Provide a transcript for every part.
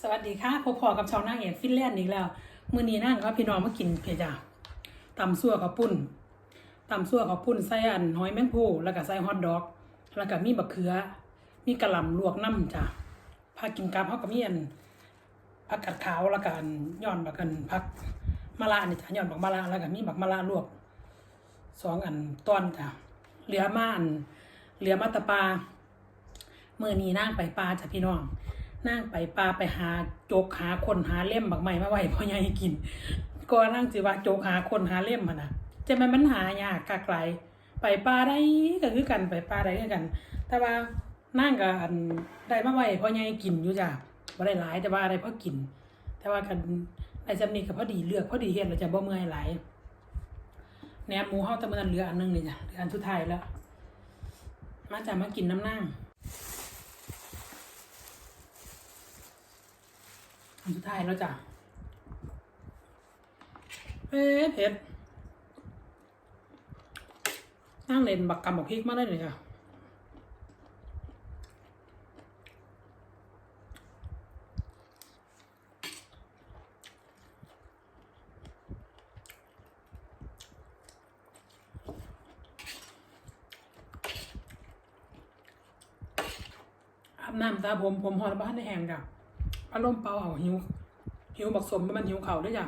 สวัสดีค่ะพบพอกับชาวนางเอกฟินแลนด์อีกแล้ว มื้อนี้นั่งก็พี่น้องมากินเพจ้าตำซั่วกับปุ้นตำซั่วกับปุ้นใส่อันหอยแมงภู่แล้วก็ใส่ฮอทดอก แล้วก็มีบักเขือ มีกะหล่ำลวกน้ำจ้ะพากินกับเฮาก็มีอันผักกัดขาวแล้วก็อันย้อนบักกันผักมะระนี่จ้ะย้อนบักมะระแล้วก็มีบักมะระลวกสองอันต้อนจ้ะเหลือมาอันเหลือมาแตะปลามื่อนี้นั่งไปปลาจ้ะพี่น้อง นั่งไปปลาไปหาโจกหาคนหาเล่มบักใหม่มาไว้พ่อใหญ่กิน ก็นั่งสิว่าโจกหาคนหาเล่มมันนะจะมันมันหายากกะไกลไปปลาได้ก็คือกันไปปลาได้คือกัน แต่ว่านั่งกับอันได้มาไว้พ่อใหญ่กินอยู่จ้ะบ่ได้หลายแต่ว่าได้พอกิน แต่ว่ากันได้จำนี้ก็พอดีเลือกพอดีเฮ็ดแล้วจะบ่เมื่อยหลายแหนมหมูเฮาตะมันเหลืออันหนึงนี่จ้ะเหลืออันสุดท้ายแล้ว มาจ้ะมากินน้ำนั่ง อัน สุดท้ายแล้วจ้ะเอ๊ะเผ็ดนั่งเล่นบักกำบักพริกมาได้เลยจ้ะอาบน้ำตาผมผมหอดบ้านในแหงจ้ะ อารมณ์เปล่าเอาหิว หิวบักสมมันหิวเข่าวด้ยจ้ะ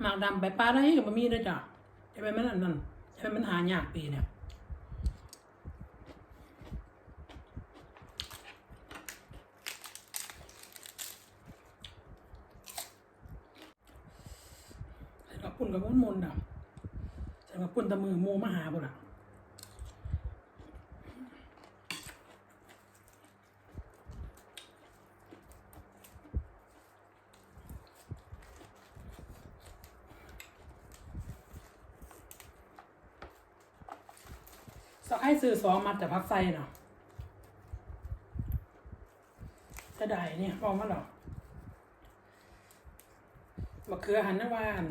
หมากดำไปปลาได้กับบะมี่ด้วยจ้ะจะไปมันอันนั้นจะไปมันหายากปีเนี่ยใส่กับ ปุ่นกับมุนมนๆอะใส่กับปุ่นตะมือโมมาหาบุ่นอะสักให้ซื้อสองมัดแต่พักไส้เนาะจะได้เนี่ยบอกมาหรอบักเขือหันนวาน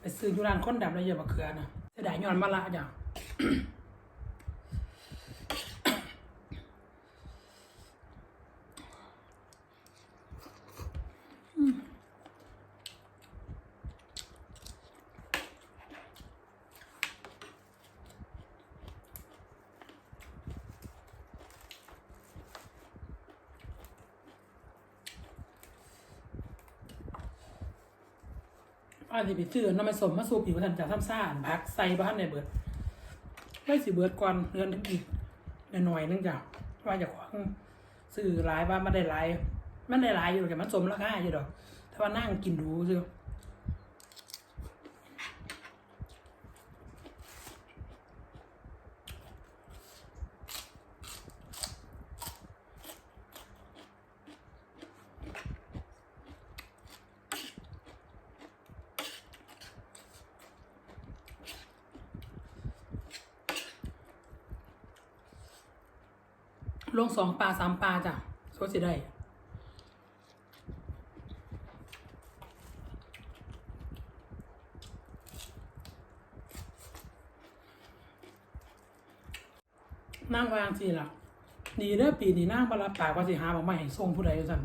ไปซื้ออยูร้านคนดับแล้วอย่าบักเขือนะจะได้ย้อนมาละจ้ะ อันที่ไปซื้อน้ำมันสมมาสูบผิวทันจากซ้ำซ่านพักใส่บ้านในเบิดไม่สิเบิดก่อนเดือนนึงอีกหน่อยนึงจ้ะว่าจะขวางซื้อหลายว่ามันได้หลาย มันได้หลายอยู่แต่มันสมราคาอยู่ดอก ถ้าว่านั่งกินดูซื้อ ลงสองปลาสามปลาจ้ะโซสิได้นั่งวางสิล่ะดีเด้อปีนี้นั่งบารับปากว่าสิหาบอกไม่ให้ส่งผู้ใดสั่น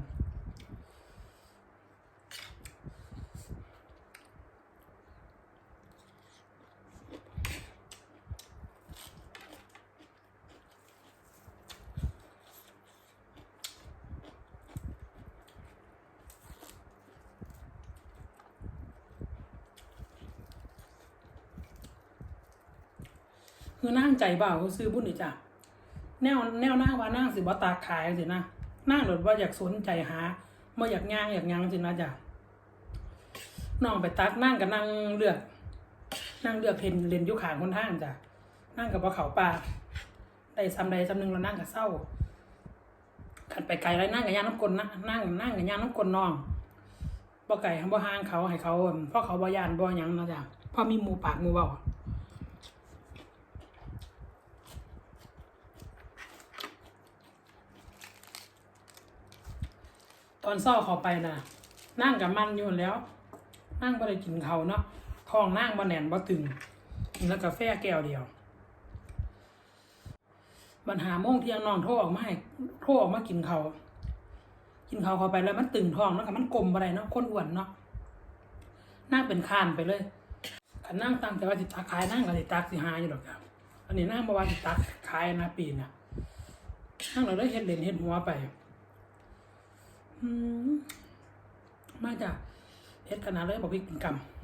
คือนั่งใจเบาก็ซื้อบุญนี่จ้ะแนวแนวหน้าว่านั่งสิบ่ตาขายสินะนั่งหลดว่าอยากสนใจหาบ่อยากย่างอยากย่างสินะจ้ะน้องไปตักนั่งกับนั่งเลือก นั่งเลือกเห็นเรียนยุขางคนทางจ้ะนั่งกับว่าเขาป่าได้ซ้ำใดซ้ำหนึ่งเรานั่งกับเศร้าขันไปไกลแล้วนั่งกับย่างน้ำกลนะนั่งนั่งกับย่างน้ำกลน้องบ่ไก่บ่ห่างเขาให้เขาเพราะเขาบ่ยานบ่ยังนะจ้ะพราะมีหมูปากหมูเบา ตอนเศร้าเขาไปนะนั่งกับมันอยู่แล้ว นั่งบ่ได้กินเขาเนาะท้องนั่งบ่แน่นบ่ตึงกินแล้วกาแฟแก้วเดียวปัญหาโมงเที่ยงนองโทรออกมาให้โทรออกมากินเขากินเขาเข้าไปแล้วมันตึงท้องแล้วก็มันกลมบ่ได้เนาะคนอ้วนเนาะนั่งเป็นคานไปเลยขันนั่งตั้งแต่ว่าสิตักขายนั่งก็สิตักสิหาอยู่ดอกครับ อันนี้นั่งบ่ว่าสิตักขายนะปีน่ะนั่งเราได้เฮ็ดเล่นเฮ็ดหัวไป มาจากเฮ็ดขนาดเลยบอกพี่กินกำ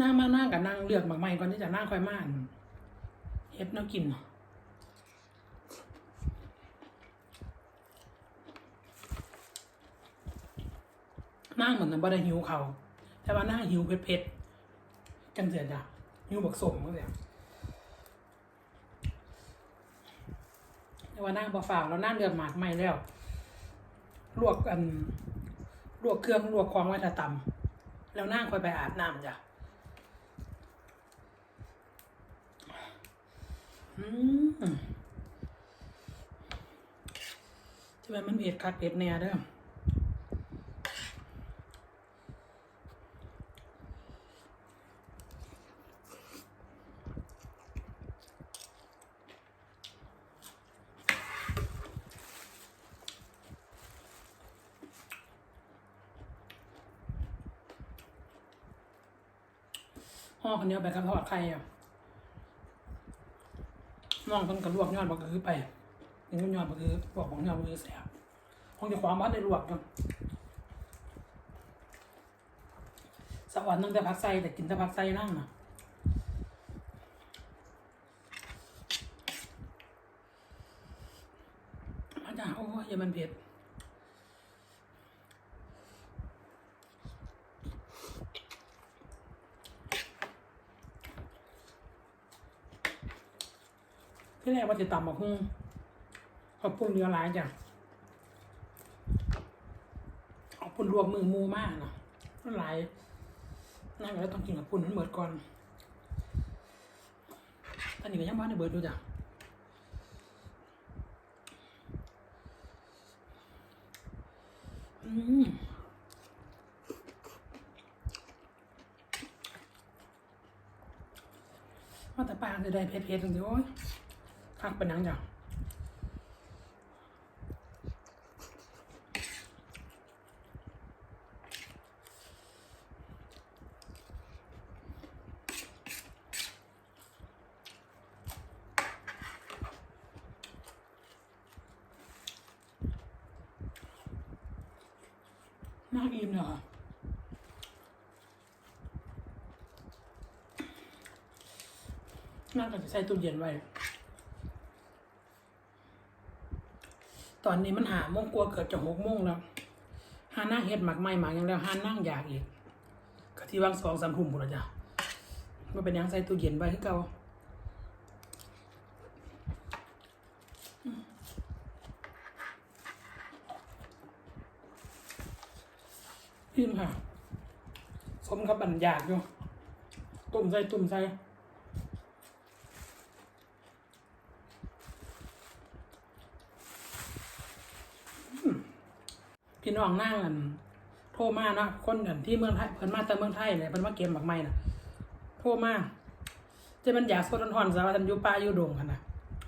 นั่งมานั่งกับนั่งเลือกหมากไม้ก่อนที่จะนั่งค่อยมาอั่นเฮ็ดแนวกินเนาะนั่งเหมือนกันบ่ได้หิวเขาแต่ว่านั่งหิวเผ็ดๆกันเสียจ้ะหิวบักสมก็เสียแต่ว่านั่งบ่ฝ่าแล้วนั่งเลือกหมากไม้แล้วลวกอันลวกเครื่องลวกของไว้ถ้าตำแล้วนั่งค่อยไปอาบน้ำจ้ะ อืมจะเป็นมันเผ็ดคักเผ็ดแน่เด้อห่อคนเดียวไปกับทอดไข่อะ น้องเพิ่นก็ลวกยอดบักคือไปยังยอดบักคือบอกของยอดบักคือแซ่บคงจะความบ้านได้ลวกกันสวรรค์นั่งแต่พักไส้แต่กินแต่พักไส้นั่งนะมาจ้าโอ้ยอย่ามันเผ็ด ที่แรกว่าจะต่ำบักหุ้งขอบคุณเรือหลายจ้ะขอบคุณรวมมือมูมากเนาะมันหลายนั่นก็เลยต้องกินกับปุ่นมันเบิดก่อนตอนนี้ก็ยังบ้านในเบิดดูจ้ะอืมว่าแต่ปลาจะได้เผ็ดๆจังสิโอ้ย คักเป็นหนังจ้ะน่าอิ่มเลยค่ะน่าจะใส่ตู้เย็นไว้ อนนี้มันหาโมงกลัวเกิดจะหกโมงแล้วหานั่งเฮ็ดหมักไม้หมักอย่างแล้วหานั่งอยากอีกก็ที่วางสองสามทุ่มพุ่นละจ้ะมันเป็นยังใส่ตู้เย็นไว้คือเก่าพิมค่ะสมกับบันอยากอยู่ตุ่มใส่ตุ่มใส่ พี่น้องนั่งกันโทรมาเนาะคนกันที่เมืองไทยเพิ่นมาแต่เมืองไทยเลยเพิ่นมาเก็บหมักไม้น่ะโทรมาจะมันอยากสดร้อนๆซะว่าท่านยูป่าอยู่ดงกันนะ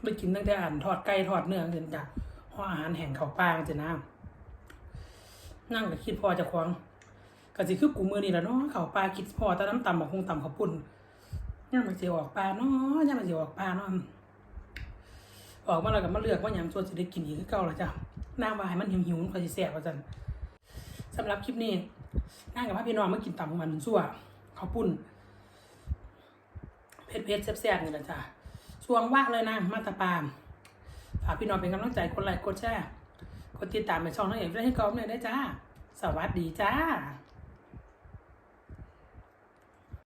ไปกินตั้งแต่อ่านทอดไก่ทอดเนื้อจนจ้ะห่ออาหารแห้งเขาป่าจังซี่นะนั่งก็คิดพอจะควงก็สิคือกูมือนี่แหละเนาะเขาป่าคิดพอแต่น้ำต่ำบักคงต่ำข้าปุ้นย่ามมันสิออกป่าเนาะย่ามมันสิออกป่าเนาะออกมาแล้วก็มาเลือกว่าหยังส่วนสิได้กินอีกคือเก่าละจ้ะ นางว่าให้มันหิวหิวคอยสิแสบว่าจันสำหรับคลิปนี้นั่งกับพ่อพี่น้องมากินตำมันสั่วข้าวปุ้นเพชรเพชรแซ่บๆนี่แหละจ้ะช่วงว่างเลยนะมาตาปามฝากพี่น้องเป็นกำลังใจคนไลค์กดแชร์กดติดตามไปช่องน้องเองได้ให้กอล์ฟเลยได้จ้า สวัสดีจ้า